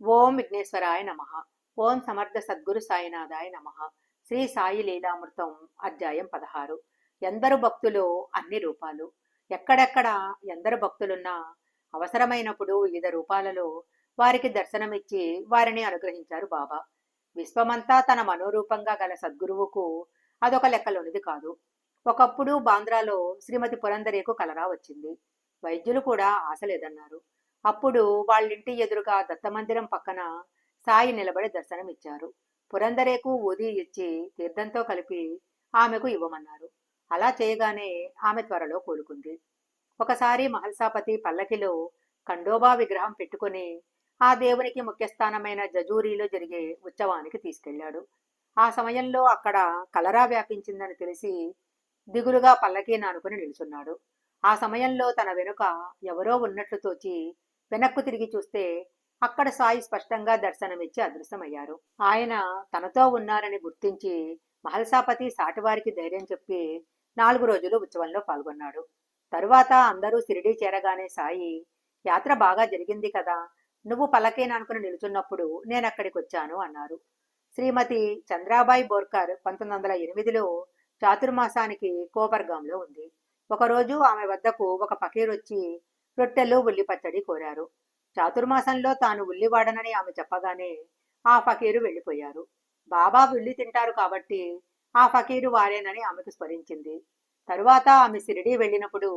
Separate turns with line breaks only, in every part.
ఓం విఘ్నేశ్వరాయ నమ. ఓం సమర్థ సద్గురు సాయినాథాయ నమ. శ్రీ సాయి లీలామృతం అధ్యాయం పదహారు. ఎందరు భక్తులు అన్ని రూపాలు. ఎక్కడెక్కడ ఎందరు భక్తులున్నా అవసరమైనప్పుడు వివిధ రూపాలలో వారికి దర్శనమిచ్చి వారిని అనుగ్రహించారు బాబా. విశ్వమంతా తన మనోరూపంగా గల సద్గురువుకు అదొక లెక్కలోనిది కాదు. ఒకప్పుడు బాంద్రాలో శ్రీమతి పురందరేకు కలరా వచ్చింది. వైద్యులు కూడా ఆశ లేదన్నారు అప్పుడు వాళ్ళింటి ఎదురుగా దత్తమందిరం పక్కన సాయి నిలబడి దర్శనమిచ్చారు. పురందరేకు ఊదీ ఇచ్చి తీర్థంతో కలిపి ఆమెకు ఇవ్వమన్నారు. అలా చేయగానే ఆమె త్వరలో కోలుకుంది. ఒకసారి మహల్సాపతి పల్లకిలో ఖండోబా విగ్రహం పెట్టుకుని ఆ దేవునికి ముఖ్యస్థానమైన జజూరీలో జరిగే ఉత్సవానికి తీసుకెళ్ళాడు ఆ సమయంలో అక్కడ కలరా వ్యాపించిందని తెలిసి దిగులుగా పల్లకీ నానుకుని నిలుచున్నాడు. ఆ సమయంలో తన వెనుక ఎవరో ఉన్నట్లు తోచి వెనక్కు తిరిగి చూస్తే అక్కడ సాయి స్పష్టంగా దర్శనమిచ్చి అదృశ్యమయ్యారు. ఆయన తనతో ఉన్నారని గుర్తించి మహల్సాపతి సాటివారికి ధైర్యం చెప్పి నాలుగు రోజులు ఉత్సవంలో పాల్గొన్నాడు. తరువాత అందరూ సిరిడి చేరగానే సాయి యాత్ర బాగా జరిగింది కదా నువ్వు పల్లకేనానుకుని నిలుచున్నప్పుడు నేను అక్కడికి వచ్చాను అన్నారు. శ్రీమతి చంద్రాబాయి బోర్కర్ పంతొమ్మిది వందల ఎనిమిదిలో చాతుర్మాసానికి కోపర్గాంలో ఉంది. ఒకరోజు ఆమె వద్దకు ఒక ఫకీర్ వచ్చి రొట్టెలు ఉల్లి పచ్చడి కోరారు. చాతుర్మాసంలో తాను ఉల్లివాడనని ఆమె చెప్పగానే ఆ ఫకీరు వెళ్ళిపోయారు. బాబా ఉల్లి తింటారు కాబట్టి ఆ ఫకీరు వారేనని ఆమెకు స్మరించింది. తరువాత ఆమె సిరిడి వెళ్ళినప్పుడు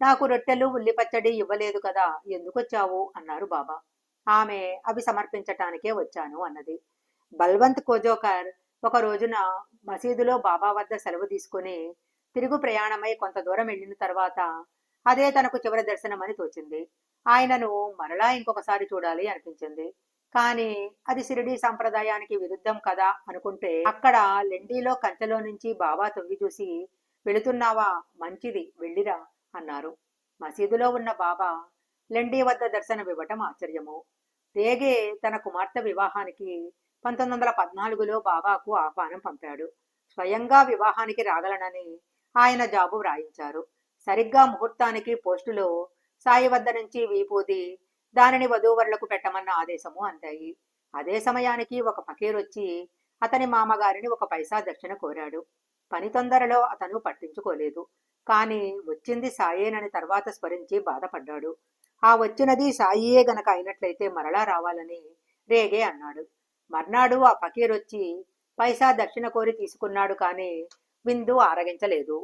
నాకు రొట్టెలు ఉల్లి పచ్చడి ఇవ్వలేదు కదా ఎందుకొచ్చావు అన్నారు బాబా. ఆమె అవి సమర్పించటానికే వచ్చాను అన్నది. బల్వంత్ కోజోకర్ ఒక రోజున మసీదులో బాబా వద్ద సెలవు తీసుకుని తిరుగు ప్రయాణమై కొంత దూరం వెళ్ళిన తర్వాత అదే తనకు చివరి దర్శనమని తోచింది. ఆయనను మరలా ఇంకొకసారి చూడాలి అనిపించింది. కానీ అది షిరిడి సంప్రదాయానికి విరుద్ధం కదా అనుకుంటే అక్కడ లెండీలో కంచెలో నుంచి బాబా తొంగి చూసి వెళుతున్నావా? మంచిది వెళ్ళిరా అన్నారు. మసీదులో ఉన్న బాబా లెండీ వద్ద దర్శనమివ్వటం ఆశ్చర్యము. రేగే తన కుమార్తె వివాహానికి పంతొమ్మిది వందల పద్నాలుగులో బాబాకు ఆహ్వానం పంపాడు. స్వయంగా వివాహానికి రాగలనని ఆయన జాబు వ్రాయించారు. సరిగ్గా ముహూర్తానికి పోస్టులో సాయి వద్ద నుంచి వీపూది దానిని వధూవరులకు పెట్టమన్న ఆదేశము అందాయి. అదే సమయానికి ఒక ఫకీర్ వచ్చి అతని మామగారిని ఒక పైసా దక్షిణ కోరాడు. పని తొందరలో అతను పట్టించుకోలేదు. కానీ వచ్చింది సాయేనని తర్వాత స్మరించి బాధపడ్డాడు. ఆ వచ్చినది సాయియే గనక అయినట్లయితే మరలా రావాలని రేగే అన్నాడు. మర్నాడు ఆ ఫకీర్ వచ్చి పైసా దక్షిణ కోరి తీసుకున్నాడు కానీ విందు ఆరగించలేదు.